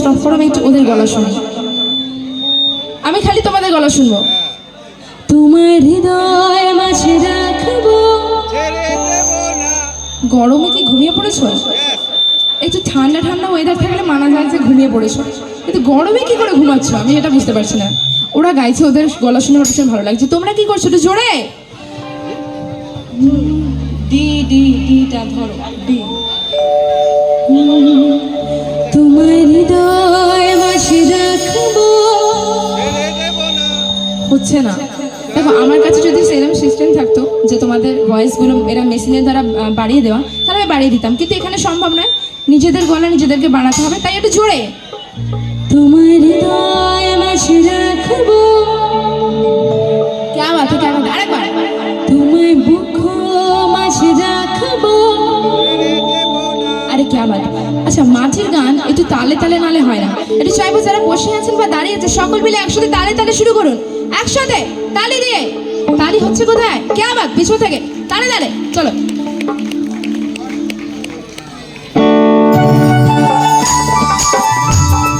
Stop করো, আমি একটু ওদের গলা শুনি। আমি খালি তোমাদের গলা শুনব। তোমার হৃদয় মাঝে রাখব। গরমে কি ঘুমিয়ে পড়েছো? একটু ঠান্ডা ঠান্ডা ওয়েদার থাকলে মানা যায় যে ঘুমিয়ে পড়েছো। কিন্তু গরমে কি করে ঘুমাচ্ছ? আমি এটা বুঝতে পারছি না। ওরা গাইছে, ওদের গলা শুনে আমার ভালো লাগছে। তোমরা কি করছ? একটু জোরে। ডি ডি ডিটা ধরো। ডি। হচ্ছে না। দেখো আমার কাছে যদি সেরকম সিস্টেম থাকতো যে তোমাদের ভয়েসগুলো এরা মেশিনের দ্বারা বাড়িয়ে দেওয়া তাহলে আমি বাড়িয়ে দিতাম। কিন্তু এখানে সম্ভব নয়। নিজেদের গলা নিজেদেরকে বানাতে হবে তাই একটু জোরে। তোমার রাখব। আরেকবার। তোমায় বুক মাঝে আরে আচ্ছা মাঝের গান একটু তালে তালে নালে হয় না। একটু চাইব যারা বসে আছেন বা দাঁড়িয়ে আছে সকল মিলে একসাথে তালে তালে শুরু করুন। একসাথে তালি দিয়ে। তালি হচ্ছে কোথায়? কে আবার? পিছু থেকে। তালে তালে চলো।